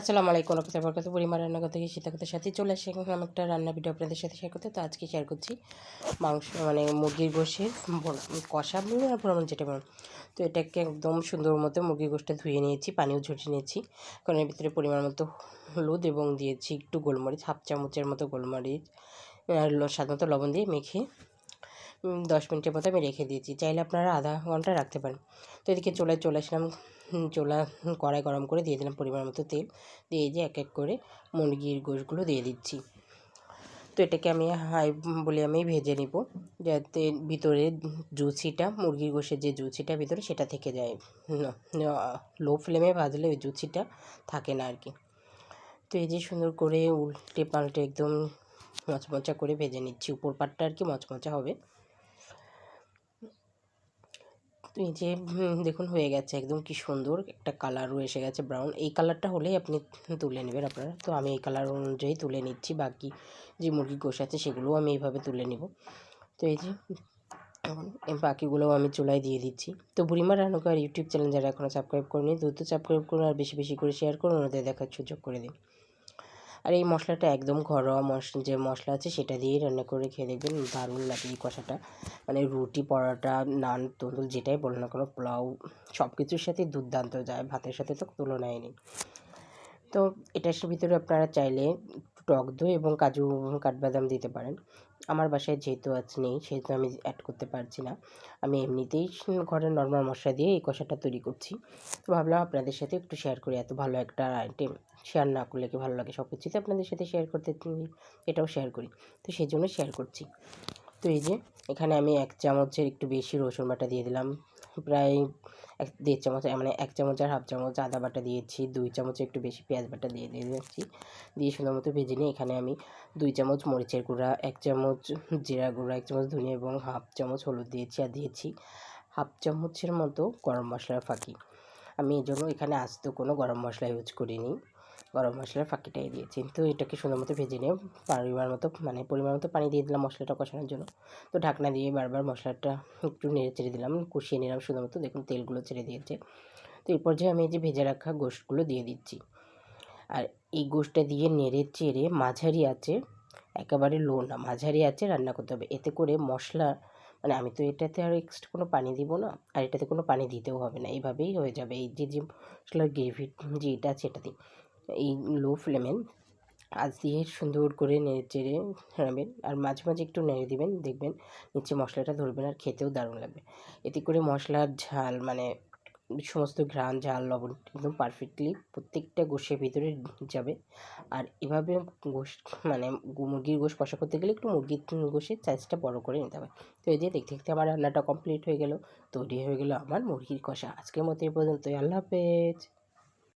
আসসালামু আলাইকুম রকম বরকত পরিমাণ রান্না করতে গিয়ে সীতাকতার সাথে চলে আসে। এখন আমি একটা রান্না ভিডিও আপনাদের সাথে শেয়ার করতে। তো আজকে শেয়ার করছি মাংস মানে মুরগির গোশে কষা বলুন আর ভ্রমণ যেটা বলুন তো এটাকে একদম সুন্দর মতো মুরগির গোশটা ধুয়ে নিয়েছি, পানিও ঝরিয়ে নিয়েছি। কারণ এর ভিতরে পরিমাণ মতো হলুদ এবং দিয়েছি একটু গোলমরিচ, হাফ চামচের মতো গোলমরিচ আর স্বাদ মতো লবণ দিয়ে মেখে দশ মিনিটের মতো আমি রেখে দিয়েছি। চাইলে আপনারা আধা ঘণ্টা রাখতে পারেন। তো এদিকে চলে চলে আসলাম চোলা কড়াই গরম করে দিয়ে দিলাম পরিমাণ মতো তেল। দিয়ে যে এক এক করে মুরগির গোশগুলো দিয়ে দিচ্ছি। তো এটাকে আমি হাই বলে আমি ভেজে নিব, যাতে ভিতরে জুচিটা মুরগির গোশের যে জুচিটা ভিতরে সেটা থেকে যায়। লো ফ্লেমে ভাজলে ওই জুচিটা থাকে না আর কি তো এই যে সুন্দর করে উল্টে পাল্টে একদম মচমচা করে ভেজে নিচ্ছি। উপর পাটটা আর কি মচমচা হবে তো এই যে দেখুন হয়ে গেছে একদম কি সুন্দর একটা কালারও এসে গেছে ব্রাউন এই কালারটা হলেই আপনি তুলে নেবেন আপনারা। তো আমি এই কালার অনুযায়ী তুলে নিচ্ছি, বাকি যে মুরগি গোশ আছে সেগুলোও আমি এইভাবে তুলে নেব। তো এই যে বাকিগুলোও আমি চুলায় দিয়ে দিচ্ছি। তো বুড়িমা রানুকার ইউটিউব চ্যানেল যারা এখনও সাবস্ক্রাইব করেনি দ্রুত সাবস্ক্রাইব করুন আর বেশি বেশি করে শেয়ার করুন ওদের দেখার সুযোগ করে দিন। আর এই মশলাটা একদম ঘরোয়া মশলা যে মশলা আছে সেটা দিয়েই রান্না করে খেয়ে দেখবেন, দারুণ লাগে এই কষাটা। মানে রুটি, পরোটা, নান তন্দুল যেটাই বলো না কোনো, পোলাও সব কিছুর সাথে দুর্দান্ত যায়, ভাতের সাথে তো তুলনায় নেই। তো এটার ভিতরে আপনারা চাইলে টক দই এবং কাজু কাঠবাদাম দিতে পারেন। আমার বাসায় যেহেতু আজ নেই, সেহেতু আমি অ্যাড করতে পারছি না। আমি এমনিতেই ঘরে নর্মাল মশলা দিয়ে এই কষাটা তৈরি করছি। তো ভাবলাম আপনাদের সাথে একটু শেয়ার করি, এত ভালো একটা আইটেম শেয়ার না করলে কি ভালো লাগে? সব কিছুতে আপনাদের সাথে শেয়ার করতে এটাও শেয়ার করি। তো সেই জন্য শেয়ার করছি। তো এই যে, এখানে আমি এক চামচের একটু বেশি রসুন বাটা দিয়ে দিলাম। প্রায় এক, দেড় চামচ মানে এক চামচ আর হাফ চামচ আদা বাটা দিয়েছি, দুই চামচের একটু বেশি পেঁয়াজ বাটা দিয়ে দিয়ে দিচ্ছি দিয়ে সুন্দর মতো ভেজে নিয়ে এখানে আমি দুই চামচ মরিচের গুঁড়া, এক চামচ জিরা গুঁড়া, এক চামচ ধনিয়া এবং হাফ চামচ হলুদ দিয়েছি আর দিয়েছি হাফ চামচের মতো গরম মশলার ফাঁকি। আমি এই জন্য এখানে আস্ত কোনো গরম মশলা ইউজ করিনি। গরম মশলার ফাঁকিটাই দিয়েছি। তো এটাকে সুন্দর মতো ভেজে নিয়ে পরিমাণ মতো মানে পরিমাণ মতো পানি দিয়ে দিলাম মশলাটা কষানোর জন্য। তো ঢাকনা দিয়ে বারবার মশলাটা একটু নেড়ে চেড়ে দিলাম, কষিয়ে নিলাম সুন্দর মতো। দেখুন তেলগুলো ছেড়ে দিয়েছে। তো এরপর যে আমি এই যে ভেজে রাখা গোশটগুলো দিয়ে দিচ্ছি। আর এই গোশটা দিয়ে নেড়ে চেড়ে মাঝারি আছে একেবারে লো না, মাঝারি আছে রান্না করতে হবে। এতে করে মশলা মানে আমি তো এটাতে আর এক্সট্রা কোনো পানি দিব না, আর এটাতে কোনো পানি দিতেও হবে না। এইভাবেই হয়ে যাবে। এই যে যে মশলার গ্রেভি, যে এটা আছে এটা দিই এই লো ফ্লেমে আজ দিয়ে সুন্দর করে নেড়ে চেড়ে নেবেন আর মাঝে মাঝে একটু নেড়ে দিবেন, দেখবেন নিচে মশলাটা ধরবেন আর খেতেও দারুণ লাগবে। এতে করে মশলার ঝাল মানে সমস্ত ঘ্রাণ, ঝাল, লবণ একদম পারফেক্টলি প্রত্যেকটা গোশের ভিতরে যাবে। আর এভাবে গোশ মানে মুরগির গোশ কষা করতে গেলে একটু মুরগির গোশের সাইজটা বড় করে নিতে হবে। তো এই যে দেখতে দেখতে আমার রান্নাটা কমপ্লিট হয়ে গেল, তৈরি হয়ে গেল আমার মুরগির কষা। আজকের মতো এই পর্যন্তই, আল্লাহ হাফেজ।